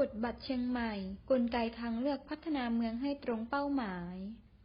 กฎบัตรเชียงใหม่ กลไกทางเลือกพัฒนาเมืองให้ตรงเป้าหมาย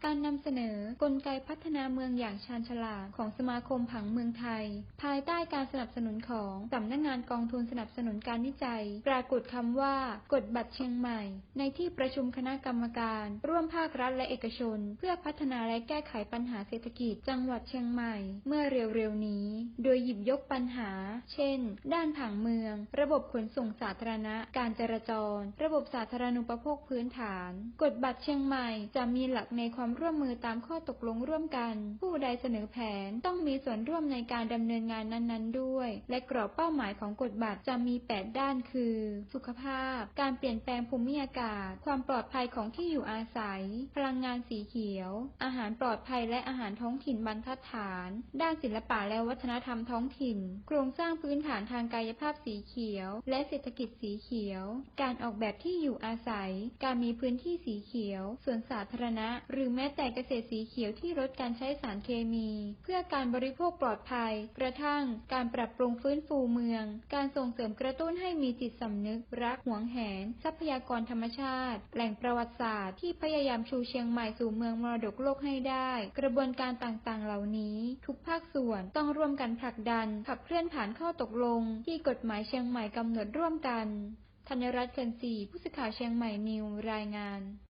การนำเสนอกลไกพัฒนาเมืองอย่างชาญฉลาดของสมาคมผังเมืองไทย ภายใต้การสนับสนุนของสำนักงงานกองทุนสนับสนุนการวิจัย ปรากฏคำว่ากฎบัตรเชียงใหม่ ในที่ประชุมคณะกรรมการ ร่วมภาครัฐและเอกชน เพื่อพัฒนาและแก้ไขปัญหาเศรษฐกิจจังหวัดเชียงใหม่ เมื่อเร็วๆนี้ โดยหยิบยกปัญหา เช่น ด้านผังเมือง ระบบขนส่งสาธารณะ การจราจร ระบบสาธารณูปโภคพื้นฐาน กฎบัตรเชียงใหม่จะมีหลักในความร่วมมือตามข้อตกลงร่วมกัน ผู้ใดเสนอแผนต้องมีส่วนร่วมในการดำเนินงานนั้นๆ ด้วย และกรอบเป้าหมายของกฎบัตรจะมี 8 ด้านคือ สุขภาพ การเปลี่ยนแปลงภูมิอากาศ ความปลอดภัยของที่อยู่อาศัย พลังงานสีเขียว อาหารปลอดภัยและอาหารท้องถิ่นบรรทัดฐาน ด้านศิลปะและวัฒนธรรมท้องถิ่น โครงสร้างพื้นฐานทางกายภาพสีเขียว และเศรษฐกิจสีเขียว การออกแบบที่อยู่อาศัย การมีพื้นที่สีเขียวสวนสาธารณะ หรือแม้แต่เกษตรสีเขียวที่ลดการใช้สารเคมี เพื่อการบริโภคปลอดภัย กระทั่งการปรับปรุงฟื้นฟูเมือง การส่งเสริมกระตุ้นให้มีจิตสำนึก รักหวงแหน ทรัพยากรธรรมชาติ แหล่งประวัติศาสตร์ที่พยายามชูเชียงใหม่สู่เมืองมรดกโลกให้ได้ กระบวนการต่างๆ เหล่านี้ ทุกภาคส่วนต้องร่วมกันผลักดัน ขับเคลื่อนผ่านข้อตกลง ที่กฎหมายเชียงใหม่กำหนดร่วมกันธัญรัตน์เกินศรีผู้สื่อข่าวเชียงใหม่นิวรายงาน